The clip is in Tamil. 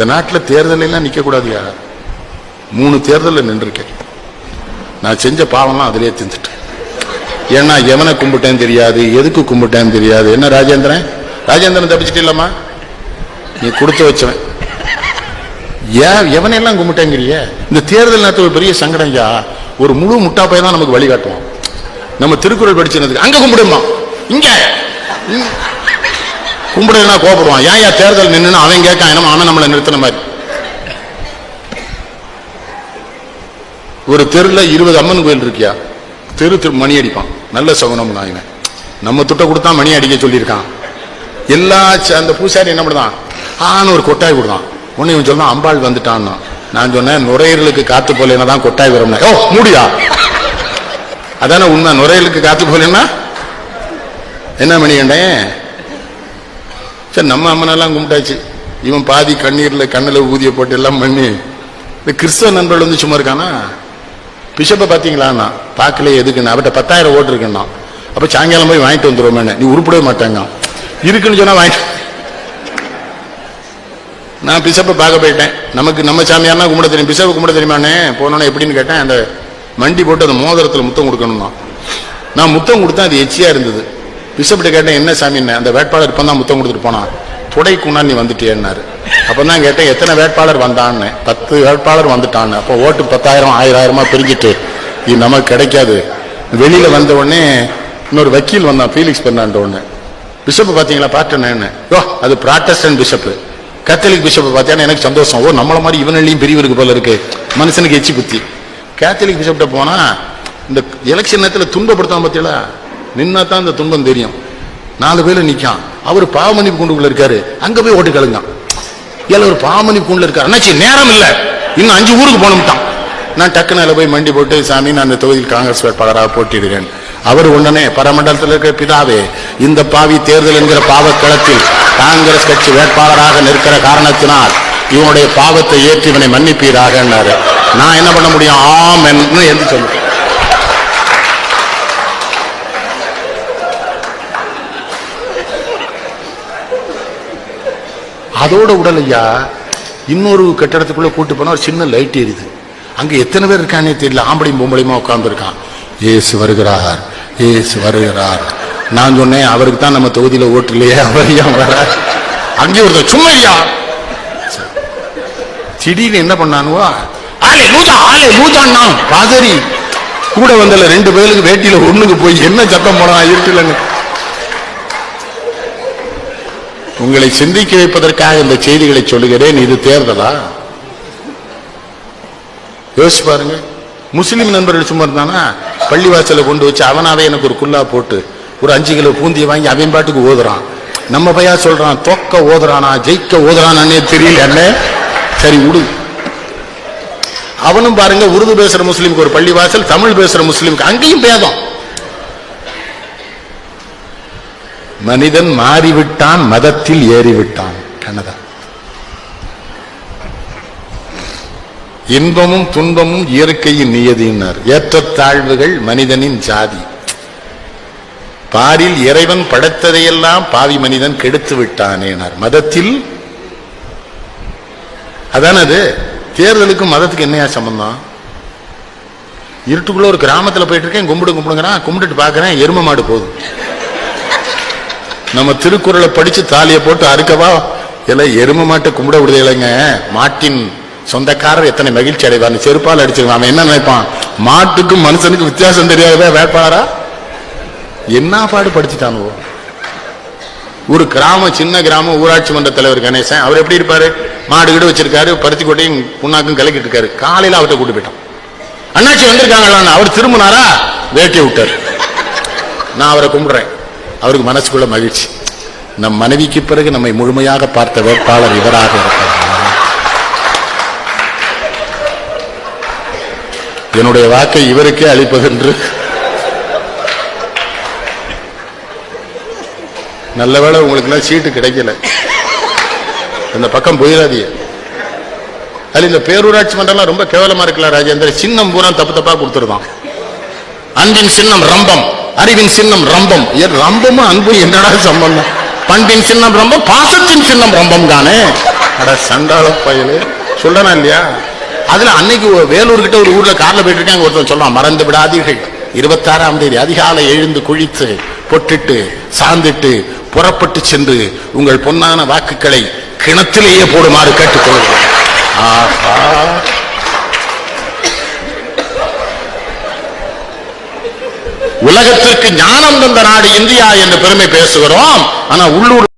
இந்த நாட்டில் தேர்தல் எல்லாம் மூணு தேர்தலில் நின்றுருக்கேன். நான் செஞ்ச பாவம்லாம் அதிலே திந்துட்டேன் ஏன்னா எவனை கும்பிட்டேன்னு தெரியாது எதுக்கு கும்பிட்டேன்னு தெரியாது. என்ன ராஜேந்திரன்? ராஜேந்திரன் தப்பிச்சிட்டு இல்லம்மா நீ கொடுத்து வச்சவன். ஏன் எவனையெல்லாம் கும்பிட்டேங்கிறிய? இந்த தேர்தல் நேரத்தில் ஒரு பெரிய சங்கடம் ஐயா ஒரு முழு முட்டா பையன் தான் நமக்கு வழிகாட்டுவோம் நம்ம திருக்குறள் படிச்சிருந்ததுக்கு அங்கே கும்பிடுமா இங்கே. கும்பிடுனா கோபப்படுவான். ஏன் ஏன் தேர்தல் நின்னு அவன் கேட்கான். என்ன அவன் நம்மளை நிறுத்தின மாதிரி. ஒரு தெருல இருபது அம்மன் கோயில் இருக்கியா? தெரு திரு மணி அடிப்பான். நல்ல சகுனம் இவன். நம்ம துட்ட கொடுத்தா மணி அடிக்க சொல்லியிருக்கான். எல்லா அந்த பூசாரி என்ன பண்ணுதான்? ஆன்னு ஒரு கொட்டாய் கொடுத்தான் உன்னை இவன் சொன்னான் அம்பாள் வந்துட்டான்னா. நான் சொன்னேன் நுரையீரலுக்கு காத்து போலேன்னா தான் கொட்டாய் வரும்னா. ஓ மூடியா? அதானே உண்மை. நுரையீரலுக்கு காத்து போலேன்னா என்ன மணி கண்டேன் சரி நம்ம அம்மனெல்லாம் கும்பிட்டாச்சு. இவன் பாதி கண்ணீரில் கண்ணில் ஊதிய போட்டு எல்லாம் பண்ணி இந்த கிறிஸ்தவ நண்பர்கள் வந்து சும்மா இருக்கானா? பிஷப்பை பார்த்தீங்களாண்ணா பார்க்கல எதுக்குண்ணா அவர்கிட்ட பத்தாயிரம் ஓட்டு இருக்குண்ணா. அப்போ சாயங்காலம் போய் வாங்கிட்டு வந்துடுவோமேண்ணே நீ உருப்பிடவே மாட்டாங்க இருக்குன்னு சொன்னால் வாங்கிட்டு நான் பிஷப்பை பார்க்க போயிட்டேன். நமக்கு நம்ம சாமியார்னா கும்பிட தெரியும். பிஷப்பை கும்பிட தெரியுமாண்ணே? போனோன்னே எப்படின்னு கேட்டேன். அந்த மண்டி போட்டு அந்த மோதிரத்தில் முத்தம் கொடுக்கணும்னா நான் முத்தம் கொடுத்தேன் அது எச்சியாக இருந்தது. பிஷப்ட்டு கேட்டேன் என்ன சாமின்னு அந்த வேட்பாளர் இப்போ தான் முத்தம் கொடுத்துட்டு போனான். புடை குணா நீ வந்துட்டியன்னாரு. அப்போ தான் கேட்டேன் எத்தனை வேட்பாளர் வந்தான்னு? பத்து வேட்பாளர் வந்துட்டான்னு. அப்போ ஓட்டு பத்தாயிரம் ஆயிராயிரமா ஆயிரமா பிரிஞ்சிட்டு இது நமக்கு கிடைக்காது. வெளியில் வந்த உடனே இன்னொரு வக்கீல் வந்தான் ஃபீலிக்ஸ் பெர்னாண்ட ஒன்று பிஷப் பார்த்தீங்களா பார்த்தேன்னு யோ அது ப்ராட்டஸ்டன் பிஷப் கேத்தலிக் பிஷப் பார்த்தேன்னா எனக்கு சந்தோஷம். ஓ நம்மள மாதிரி இவனிலையும் பிரிவு இருக்கு போல இருக்கு. மனுஷனுக்கு எச்சி புத்தி. கேத்தலிக் பிஷப்ட போனா இந்த எலெக்ஷன் நேரத்தில் துன்பப்படுத்தான் பார்த்தீங்களா நின்னா தான் இந்த துன்பம் தெரியும். நாலு பேர் நிற்கான் அவர் பாவமணி குண்டுக்குள்ள இருக்காரு. அங்க போய் ஓட்டு கழுங்க ஏல ஒரு பாவமணி குண்டுல இருக்காரு. அண்ணாச்சி நேரம் இல்லை. இன்னும் அஞ்சு ஊருக்கு போனோம்ட்டான் நான் டக்குன்னு அதில் போய் மண்டி போட்டு சாமி நான் அந்த தொகுதியில் காங்கிரஸ் வேட்பாளராக போட்டியிடுகிறேன். அவர் உடனே பரமண்டலத்தில் இருக்கிற பிதாவே இந்த பாவி தேர்தல் என்கிற பாவக்களத்தில் காங்கிரஸ் கட்சி வேட்பாளராக நிற்கிற காரணத்தினால் இவனுடைய பாவத்தை ஏற்றி இவனை மன்னிப்பீராக நான் என்ன பண்ண முடியும்? ஆம் என்று என்று சொல்லுவேன் அதோட உடலையா இன்னொரு கட்டடத்துக்குள்ளே கூட்டு போனால் ஒரு சின்ன லைட் எரியுது. அங்கே எத்தனை பேர் இருக்கானே தெரியல. ஆம்பளையும் பொம்பளையுமா உட்காந்துருக்கான் ஏசு வருகிறார் ஏசு வருகிறார். நான் சொன்னேன் அவருக்கு தான் நம்ம தொகுதியில் ஓட்டு இல்லையே அவர் ஏன் வர அங்கே ஒருத்தர் சும்மா ஐயா திடீர்னு என்ன பண்ணானுவா? ஆலே லூஜா ஆலே லூஜான்னா பாதரி கூட வந்தல ரெண்டு பேருக்கு வேட்டியில ஒண்ணுக்கு போய் என்ன சத்தம் போனா இருக்குல்லன்னு உங்களை சிந்திக்க வைப்பதற்காக இந்த செய்திகளை சொல்லுகிறேன். இது தேர்தலா? யோசிச்சு பாருங்க. முஸ்லீம் நண்பர்கள் சும்மா இருந்தானா? பள்ளிவாசலை கொண்டு வச்சு அவனாவே எனக்கு ஒரு குல்லா போட்டு ஒரு அஞ்சு கிலோ பூந்தியை வாங்கி அவன் பாட்டுக்கு ஓதுறான். நம்ம பையா சொல்றான் தொக்க ஓதுறானா ஜெயிக்க ஓதுறானே தெரியல என்ன? சரி விடு. அவனும் பாருங்க உருது பேசுற முஸ்லீமுக்கு ஒரு பள்ளிவாசல் தமிழ் பேசுற முஸ்லீமுக்கு அங்கேயும் பேதம். மனிதன் மாறிவிட்டான் மதத்தில் ஏறிவிட்டான். கனதா இன்பமும் துன்பமும் இயற்கையின் நியதியினர். ஏற்றத்தாழ்வுகள் மனிதனின் ஜாதி. பாரில் இறைவன் படைத்ததையெல்லாம் பாவி மனிதன் கெடுத்து விட்டானேனார் மதத்தில்? அதானது அது? தேர்தலுக்கும் மதத்துக்கு என்னையா சம்பந்தம்? இருட்டுக்குள்ள ஒரு கிராமத்தில் போயிட்டு இருக்கேன் கும்பிடு கும்பிடுங்கிறான். கும்பிட்டுட்டு பார்க்குறேன் எரும மாடு போகுது. நம்ம திருக்குறளை படிச்சு தாலியை போட்டு அறுக்கவா? எல்லாம் எரும மாட்டை கும்பிட விடுதே இல்லைங்க. மாட்டின் சொந்தக்காரர் எத்தனை மகிழ்ச்சி அடைவார்? செருப்பால் அடிச்சிருவான். அவன் என்ன நினைப்பான்? மாட்டுக்கும் மனுஷனுக்கு வித்தியாசம் தெரியாதவே வேட்பாளரா? என்ன பாடு படிச்சுட்டானுவோ ஒரு கிராமம் சின்ன கிராமம் ஊராட்சி மன்ற தலைவர் கணேசன் அவர் எப்படி இருப்பாரு? மாடு கீடு வச்சிருக்காரு பருத்தி கொட்டையும் புண்ணாக்கும் கலக்கிட்டு இருக்காரு. காலையில அவர்கிட்ட கூட்டு போயிட்டான். அண்ணாச்சி வந்திருக்காங்களான்னு அவர் திரும்பினாரா? வேட்டியை விட்டார். நான் அவரை கும்பிடுறேன். அவருக்கு மனசுக்குள்ள மகிழ்ச்சி. நம் மனைவிக்கு பிறகு நம்மை முழுமையாக பார்த்த வேட்பாளர் இவராக இருக்கிறார் என்னுடைய வாக்கை இவருக்கே அளிப்பதென்று நல்ல வேலை உங்களுக்கு சீட்டு கிடைக்கல. இந்த பக்கம் போயிடாதீங்க. அது இந்த பேரூராட்சி மன்றம்லாம் ரொம்ப கேவலமா இருக்கலாம் ராஜேந்திர. சின்னம் பூரா தப்பு தப்பா கொடுத்துருதான். அன்பின் சின்னம் ரம்பம் அறிவின் சின்னம் ரம்பம். ஏன் ரம்பமும் அன்பும் என்னடா சம்பந்தம்? பண்பின் சின்னம் ரம்பம் பாசத்தின் சின்னம் ரம்பம் தானே? அட சண்டாள பயலு. சொல்லணும் இல்லையா? அதுல அன்னைக்கு வேலூர் கிட்ட ஒரு ஊர்ல கார்ல போயிட்டு இருக்காங்க ஒருத்தர் சொல்றான் மறந்து விடாதீர்கள். இருபத்தாறாம் தேதி அதிகாலை எழுந்து குளித்து பொட்டிட்டு சாந்திட்டு புறப்பட்டு சென்று உங்கள் பொன்னான வாக்குகளை கிணத்திலேயே போடுமாறு கேட்டுக்கொள்கிறேன். ஆஹா. உலகத்திற்கு ஞானம் தந்த நாடு இந்தியா என்று பெருமை பேசுகிறோம். ஆனா உள்ளூர்